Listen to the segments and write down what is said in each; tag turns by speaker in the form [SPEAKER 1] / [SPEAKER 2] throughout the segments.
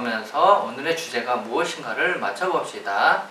[SPEAKER 1] 보면서 오늘의 주제가 무엇인가를 맞춰봅시다.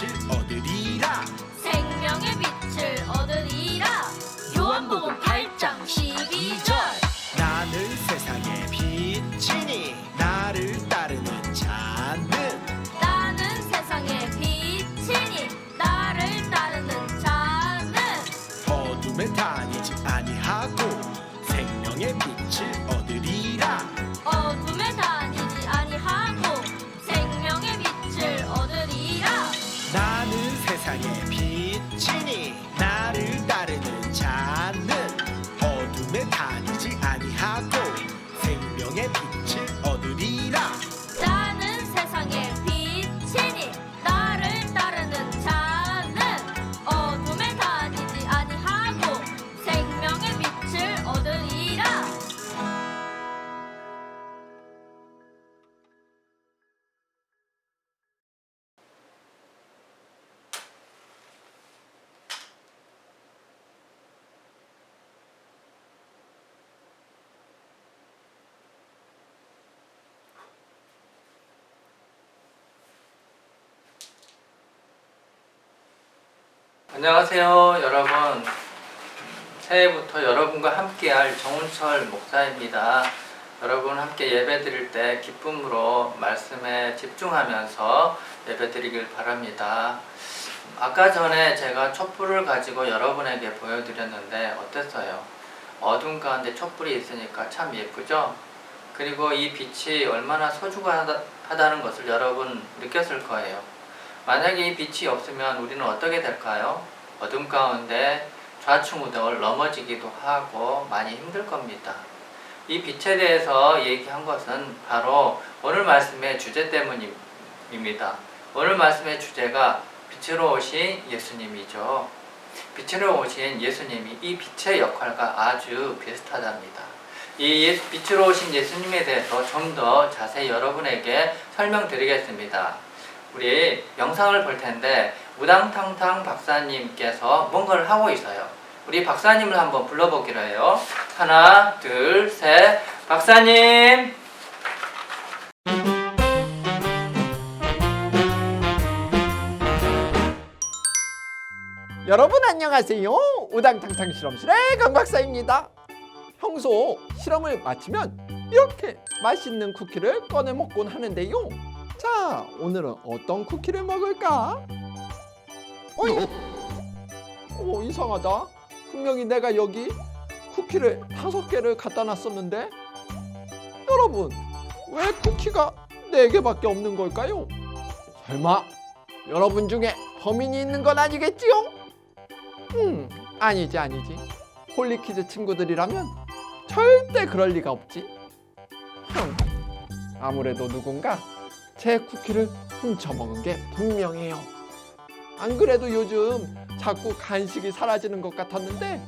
[SPEAKER 2] 생
[SPEAKER 1] 안녕하세요, 여러분. 새해부터 여러분과 함께할 정운철 목사입니다. 여러분 함께 예배 드릴 때 기쁨으로 말씀에 집중하면서 예배 드리길 바랍니다. 아까 전에 제가 촛불을 가지고 여러분에게 보여드렸는데 어땠어요? 어둠 가운데 촛불이 있으니까 참 예쁘죠? 그리고 이 빛이 얼마나 소중하다는 것을 여러분 느꼈을 거예요. 만약에 이 빛이 없으면 우리는 어떻게 될까요? 어둠 가운데 좌충우돌 넘어지기도 하고 많이 힘들 겁니다. 이 빛에 대해서 얘기한 것은 바로 오늘 말씀의 주제 때문입니다. 오늘 말씀의 주제가 빛으로 오신 예수님이죠. 빛으로 오신 예수님이 이 빛의 역할과 아주 비슷하답니다. 이 예- 빛으로 오신 예수님에 대해서 좀 더 자세히 여러분에게 설명드리겠습니다. 우리 영상을 볼 텐데 우당탕탕 박사님께서 뭔가를 하고 있어요. 우리 박사님을 한번 불러보기로 해요. 하나, 둘, 셋. 박사님!
[SPEAKER 3] 여러분 안녕하세요. 우당탕탕 실험실의 강 박사입니다. 평소 실험을 마치면 이렇게 맛있는 쿠키를 꺼내 먹곤 하는데요. 자, 오늘은 어떤 쿠키를 먹을까? 어이, 오 이상하다. 분명히 내가 여기 쿠키를 다섯 개를 갖다 놨었는데, 여러분 왜 쿠키가 네 개밖에 없는 걸까요? 설마 여러분 중에 범인이 있는 건 아니겠지요? 음, 아니지 아니지 홀리키즈 친구들이라면 절대 그럴 리가 없지 흠 아무래도 누군가 제 쿠키를 훔쳐먹은 게 분명해요. 안 그래도 요즘 자꾸 간식이 사라지는 것 같았는데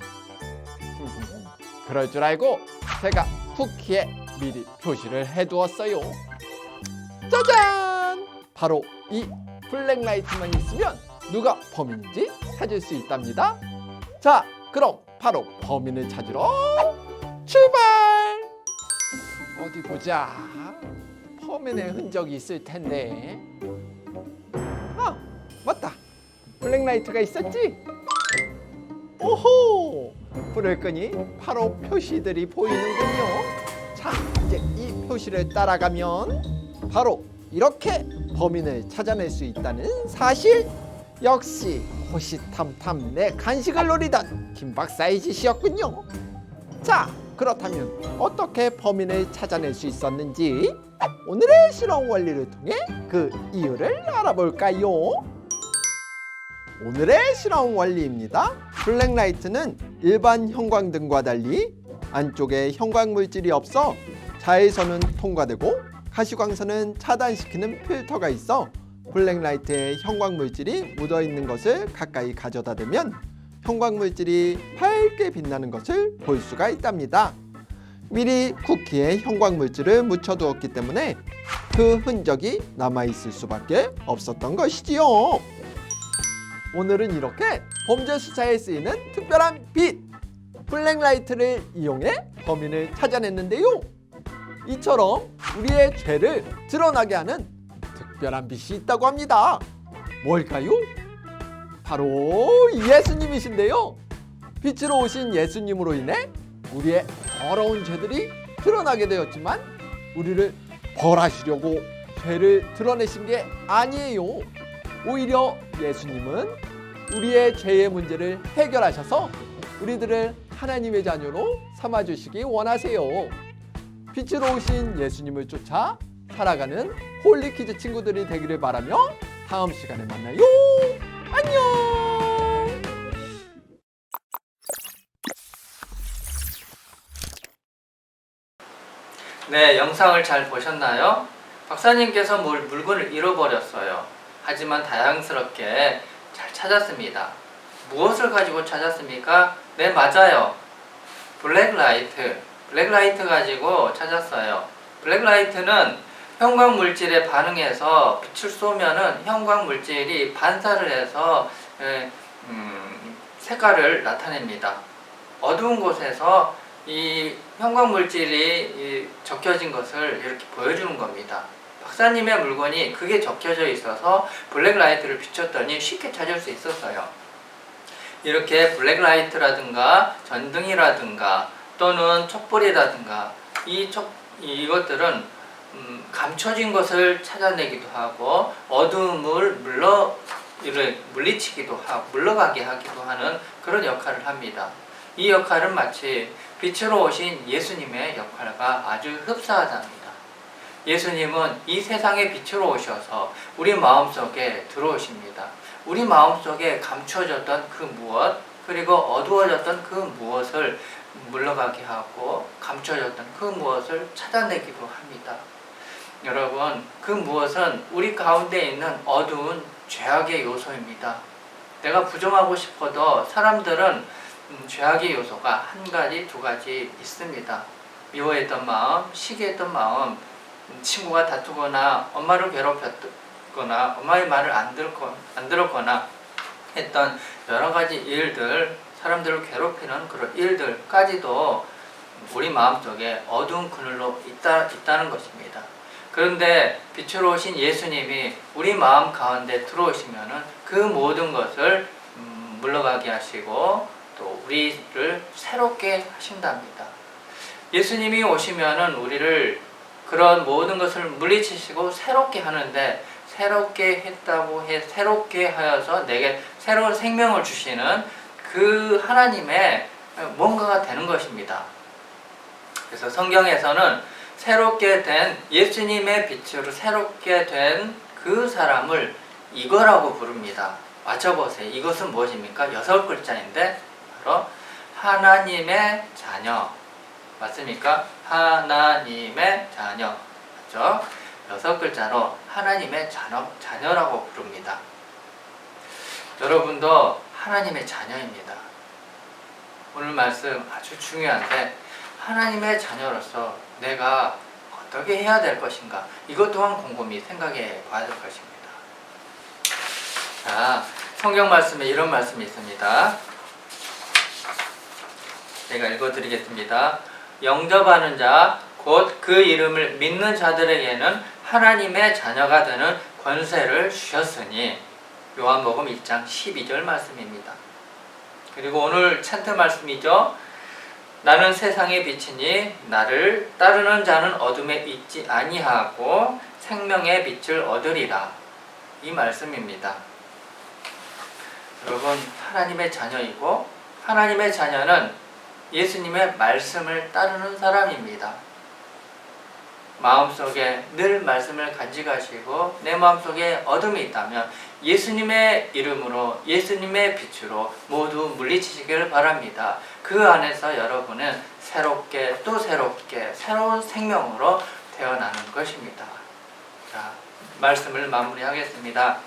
[SPEAKER 3] 그럴 줄 알고 제가 쿠키에 미리 표시를 해두었어요. 짜잔! 바로 이 블랙라이트만 있으면 누가 범인인지 찾을 수 있답니다. 자 그럼 바로 범인을 찾으러 출발! 어디 보자 범인의 흔적이 있을 텐데. 아 맞다. 블랙라이트가 있었지? 오호! 불을 끄니 바로 표시들이 보이는군요. 자 이제 이 표시를 따라가면 바로 이렇게 범인을 찾아낼 수 있다는 사실. 역시 호시탐탐 내 간식을 노리던 김박사의 짓이었군요. 자 그렇다면 어떻게 범인을 찾아낼 수 있었는지 오늘의 실험 원리를 통해 그 이유를 알아볼까요? 오늘의 실험 원리입니다. 블랙라이트는 일반 형광등과 달리 안쪽에 형광 물질이 없어 자외선은 통과되고 가시광선은 차단시키는 필터가 있어 블랙라이트에 형광 물질이 묻어 있는 것을 가까이 가져다 대면 형광 물질이 밝게 빛나는 것을 볼 수가 있답니다. 미리 쿠키에 형광 물질을 묻혀 두었기 때문에 그 흔적이 남아 있을 수밖에 없었던 것이지요. 오늘은 이렇게 범죄 수사에 쓰이는 특별한 빛 블랙라이트를 이용해 범인을 찾아냈는데요. 이처럼 우리의 죄를 드러나게 하는 특별한 빛이 있다고 합니다. 뭘까요? 바로 예수님이신데요. 빛으로 오신 예수님으로 인해 우리의 더러운 죄들이 드러나게 되었지만 우리를 벌하시려고 죄를 드러내신 게 아니에요. 오히려 예수님은 우리의 죄의 문제를 해결하셔서 우리들을 하나님의 자녀로 삼아주시기 원하세요. 빛으로 오신 예수님을 쫓아 살아가는 홀리키즈 친구들이 되기를 바라며 다음 시간에 만나요. 안녕!
[SPEAKER 1] 네, 영상을 잘 보셨나요? 박사님께서 물, 물건을 잃어버렸어요. 하지만 다양스럽게 잘 찾았습니다. 무엇을 가지고 찾았습니까? 네, 맞아요. 블랙라이트. 블랙라이트 가지고 찾았어요. 블랙라이트는 형광 물질에 반응해서 빛을 쏘면은 형광 물질이 반사를 해서 에, 음, 색깔을 나타냅니다. 어두운 곳에서 이 형광 물질이 이 적혀진 것을 이렇게 보여주는 겁니다. 박사님의 물건이 크게 적혀져 있어서 블랙라이트를 비췄더니 쉽게 찾을 수 있었어요. 이렇게 블랙라이트라든가 전등이라든가 또는 촛불이라든가 이 촉, 이것들은 음, 감춰진 것을 찾아내기도 하고 어두움을 물러 이를 물리치기도 하고 물러가게 하기도 하는 그런 역할을 합니다. 이 역할은 마치 빛으로 오신 예수님의 역할과 아주 흡사하답니다. 예수님은 이 세상의 빛으로 오셔서 우리 마음속에 들어오십니다. 우리 마음속에 감춰졌던 그 무엇 그리고 어두워졌던 그 무엇을 물러가게 하고 감춰졌던 그 무엇을 찾아내기도 합니다. 여러분, 그 무엇은 우리 가운데 있는 어두운 죄악의 요소입니다. 내가 부정하고 싶어도 사람들은 음, 죄악의 요소가 한 가지, 두 가지 있습니다. 미워했던 마음, 시기했던 마음, 음, 친구가 다투거나 엄마를 괴롭혔거나 엄마의 말을 안, 들거, 안 들었거나 했던 여러 가지 일들, 사람들을 괴롭히는 그런 일들까지도 우리 마음속에 어두운 그늘로 있다, 있다는 것입니다. 그런데 빛으로 오신 예수님이 우리 마음 가운데 들어오시면은 그 모든 것을 음, 물러가게 하시고 또 우리를 새롭게 하신답니다. 예수님이 오시면은 우리를 그런 모든 것을 물리치시고 새롭게 하는데 새롭게 했다고 해 새롭게 하여서 내게 새로운 생명을 주시는 그 하나님의 뭔가가 되는 것입니다. 그래서 성경에서는 새롭게 된 예수님의 빛으로 새롭게 된 그 사람을 이거라고 부릅니다. 맞춰보세요. 이것은 무엇입니까? 여섯 글자인데 것처럼 하나님의 자녀 맞습니까? 하나님의 자녀 맞죠? 여섯 글자로 하나님의 자녀, 자녀라고 부릅니다. 여러분도 하나님의 자녀입니다. 오늘 말씀 아주 중요한데 하나님의 자녀로서 내가 어떻게 해야 될 것인가 이것 또한 곰곰이 생각해 봐야 될 것입니다. 자, 성경 말씀에 이런 말씀이 있습니다. 제가 읽어드리겠습니다. 영접하는 자, 곧 그 이름을 믿는 자들에게는 하나님의 자녀가 되는 권세를 주셨으니 요한복음 1장 12절 말씀입니다. 그리고 오늘 찬트 말씀이죠. 나는 세상의 빛이니 나를 따르는 자는 어둠에 있지 아니하고 생명의 빛을 얻으리라. 이 말씀입니다. 여러분 하나님의 자녀이고 하나님의 자녀는 예수님의 말씀을 따르는 사람입니다. 마음속에 늘 말씀을 간직하시고 내 마음속에 어둠이 있다면 예수님의 이름으로 예수님의 빛으로 모두 물리치시기를 바랍니다. 그 안에서 여러분은 새롭게 또 새롭게 새로운 생명으로 태어나는 것입니다. 자, 말씀을 마무리하겠습니다.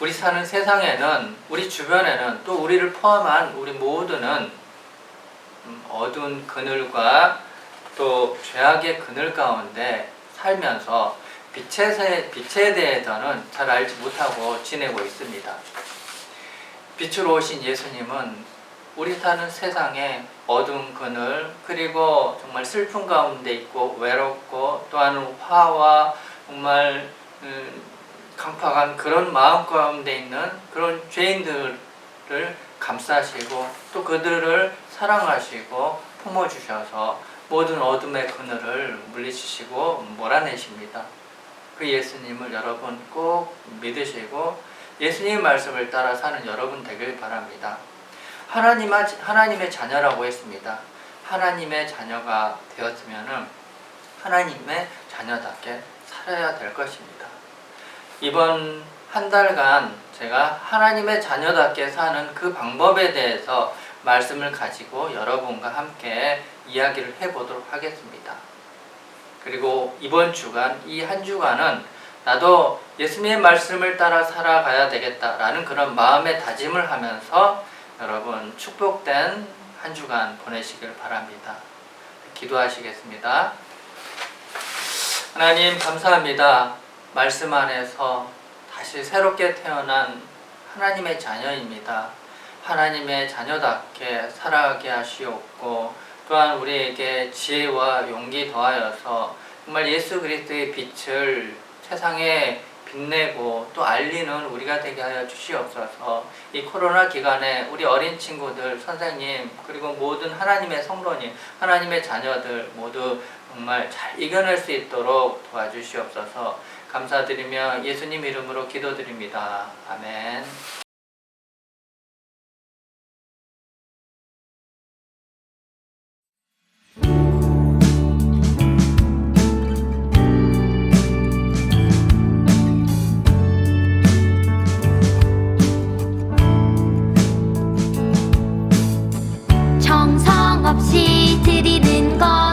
[SPEAKER 1] 우리 사는 세상에는 우리 주변에는 또 우리를 포함한 우리 모두는 음, 어두운 그늘과 또 죄악의 그늘 가운데 살면서 빛에, 세- 빛에 대해서는 잘 알지 못하고 지내고 있습니다. 빛으로 오신 예수님은 우리 사는 세상에 어두운 그늘 그리고 정말 슬픔 가운데 있고 외롭고 또한 화와 정말 음, 강팍한 그런 마음 가운데 있는 그런 죄인들을 감싸시고 또 그들을 사랑하시고 품어주셔서 모든 어둠의 그늘을 물리치시고 몰아내십니다. 그 예수님을 여러분 꼭 믿으시고 예수님 말씀을 따라 사는 여러분 되길 바랍니다. 하나님, 하나님의 자녀라고 했습니다. 하나님의 자녀가 되었으면 하나님의 자녀답게 살아야 될 것입니다. 이번 한 달간 제가 하나님의 자녀답게 사는 그 방법에 대해서 말씀을 가지고 여러분과 함께 이야기를 해보도록 하겠습니다. 그리고 이번 주간, 이 한 주간은 나도 예수님의 말씀을 따라 살아가야 되겠다라는 그런 마음의 다짐을 하면서 여러분 축복된 한 주간 보내시길 바랍니다. 기도하시겠습니다. 하나님 감사합니다. 말씀 안에서 다시 새롭게 태어난 하나님의 자녀입니다. 하나님의 자녀답게 살아가게 하시옵고 또한 우리에게 지혜와 용기 더하여서 정말 예수 그리스도의 빛을 세상에 빛내고 또 알리는 우리가 되게 하여 주시옵소서. 이 코로나 기간에 우리 어린 친구들, 선생님, 그리고 모든 하나님의 성도님, 하나님의 자녀들 모두 정말 잘 이겨낼 수 있도록 도와주시옵소서. 감사드리며 예수님 이름으로 기도드립니다. 아멘.
[SPEAKER 4] 드리